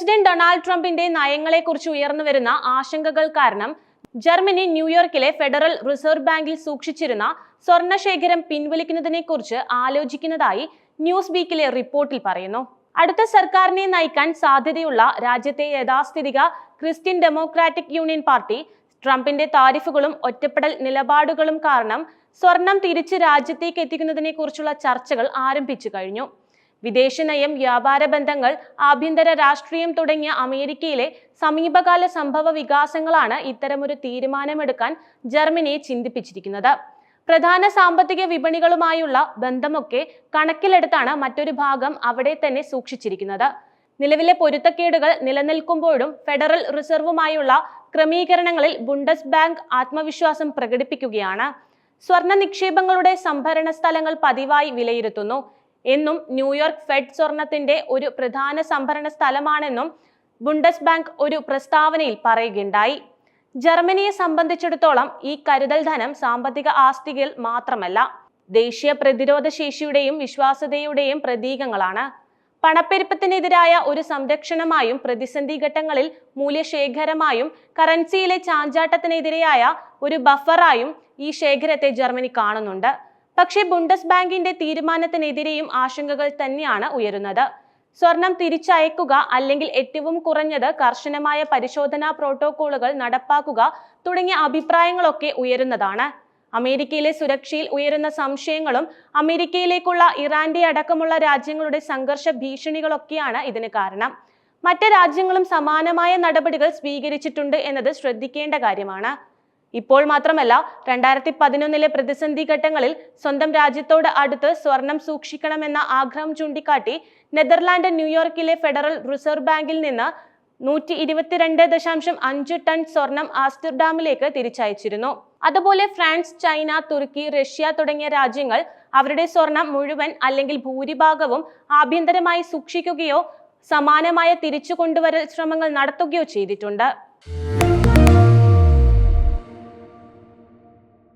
President Donald ട്രംപിന്റെ നയങ്ങളെക്കുറിച്ച് ഉയർന്നുവരുന്ന ആശങ്കകൾ കാരണം ജർമ്മനി ന്യൂയോർക്കിലെ ഫെഡറൽ റിസർവ് ബാങ്കിൽ സൂക്ഷിച്ചിരുന്ന സ്വർണശേഖരം പിൻവലിക്കുന്നതിനെക്കുറിച്ച് ആലോചിക്കുന്നതായി ന്യൂസ് വീക്കിലെ റിപ്പോർട്ടിൽ പറയുന്നു. അടുത്ത സർക്കാരിനെ നയിക്കാൻ സാധ്യതയുള്ള രാജ്യത്തെ യഥാസ്ഥിതിക ക്രിസ്ത്യൻ ഡെമോക്രാറ്റിക് യൂണിയൻ പാർട്ടി ട്രംപിന്റെ താരിഫുകളും ഒറ്റപ്പെടൽ നിലപാടുകളും കാരണം സ്വർണം തിരിച്ച് രാജ്യത്തേക്ക് എത്തിക്കുന്നതിനെക്കുറിച്ചുള്ള ചർച്ചകൾ ആരംഭിച്ചു കഴിഞ്ഞു. വിദേശ നയം വ്യാപാര ബന്ധങ്ങൾ ആഭ്യന്തര രാഷ്ട്രീയം തുടങ്ങിയ അമേരിക്കയിലെ സമീപകാല സംഭവ വികാസങ്ങളാണ് ഇത്തരമൊരു തീരുമാനമെടുക്കാൻ ജർമ്മനിയെ ചിന്തിപ്പിച്ചിരിക്കുന്നത്. പ്രധാന സാമ്പത്തിക വിപണികളുമായുള്ള ബന്ധമൊക്കെ കണക്കിലെടുത്താണ് മറ്റൊരു ഭാഗം അവിടെ തന്നെ സൂക്ഷിച്ചിരിക്കുന്നത്. നിലവിലെ പൊരുത്തക്കേടുകൾ നിലനിൽക്കുമ്പോഴും ഫെഡറൽ റിസർവുമായുള്ള ക്രമീകരണങ്ങളിൽ ബുണ്ടസ് ബാങ്ക് ആത്മവിശ്വാസം പ്രകടിപ്പിക്കുകയാണ്. സ്വർണ നിക്ഷേപങ്ങളുടെ സംഭരണ സ്ഥലങ്ങൾ പതിവായി വിലയിരുത്തുന്നു. എന്നും ന്യൂയോർക്ക് ഫെഡ് സ്വർണത്തിന്റെ ഒരു പ്രധാന സംഭരണ സ്ഥലമാണെന്നും ബുണ്ടസ് ബാങ്ക് ഒരു പ്രസ്താവനയിൽ പറയുകയുണ്ടായി. ജർമ്മനിയെ സംബന്ധിച്ചിടത്തോളം ഈ കരുതൽ ധനം സാമ്പത്തിക ആസ്തികൾ മാത്രമല്ല ദേശീയ പ്രതിരോധ ശേഷിയുടെയും വിശ്വാസ്യതയുടെയും പ്രതീകങ്ങളാണ്. പണപ്പെരുപ്പത്തിനെതിരായ ഒരു സംരക്ഷണമായും പ്രതിസന്ധി ഘട്ടങ്ങളിൽ മൂല്യശേഖരമായും കറൻസിയിലെ ചാഞ്ചാട്ടത്തിനെതിരെയായ ഒരു ബഫറായും ഈ ശേഖരത്തെ ജർമ്മനി കാണുന്നുണ്ട്. പക്ഷേ ബുണ്ടസ് ബാങ്കിന്റെ തീരുമാനത്തിനെതിരെയും ആശങ്കകൾ തന്നെയാണ് ഉയരുന്നത്. സ്വർണം തിരിച്ചയക്കുക അല്ലെങ്കിൽ ഏറ്റവും കുറഞ്ഞത് കർശനമായ പരിശോധനാ പ്രോട്ടോകോളുകൾ നടപ്പാക്കുക തുടങ്ങിയ അഭിപ്രായങ്ങളൊക്കെ ഉയരുന്നതാണ്. അമേരിക്കയിലെ സുരക്ഷയിൽ ഉയരുന്ന സംശയങ്ങളും അമേരിക്കയിലേക്കുള്ള ഇറാന്റെ അടക്കമുള്ള രാജ്യങ്ങളുടെ സംഘർഷ ഭീഷണികളൊക്കെയാണ് ഇതിന് കാരണം. മറ്റ് രാജ്യങ്ങളും സമാനമായ നടപടികൾ സ്വീകരിച്ചിട്ടുണ്ട് എന്നത് ശ്രദ്ധിക്കേണ്ട കാര്യമാണ്. ഇപ്പോൾ മാത്രമല്ല രണ്ടായിരത്തി പതിനൊന്നിലെ പ്രതിസന്ധി ഘട്ടങ്ങളിൽ സ്വന്തം രാജ്യത്തോട് അടുത്ത് സ്വർണം സൂക്ഷിക്കണമെന്ന ആഗ്രഹം ചൂണ്ടിക്കാട്ടി നെതർലാൻഡ് ന്യൂയോർക്കിലെ ഫെഡറൽ റിസർവ് ബാങ്കിൽ നിന്ന് നൂറ്റി ഇരുപത്തിരണ്ട് ദശാംശം അഞ്ച് ടൺ സ്വർണം ആസ്റ്റർഡാമിലേക്ക് തിരിച്ചയച്ചിരുന്നു. അതുപോലെ ഫ്രാൻസ് ചൈന തുർക്കി റഷ്യ തുടങ്ങിയ രാജ്യങ്ങൾ അവരുടെ സ്വർണം മുഴുവൻ അല്ലെങ്കിൽ ഭൂരിഭാഗവും ആഭ്യന്തരമായി സൂക്ഷിക്കുകയോ സമാനമായ തിരിച്ചു കൊണ്ടുവരൽ ശ്രമങ്ങൾ നടത്തുകയോ ചെയ്തിട്ടുണ്ട്.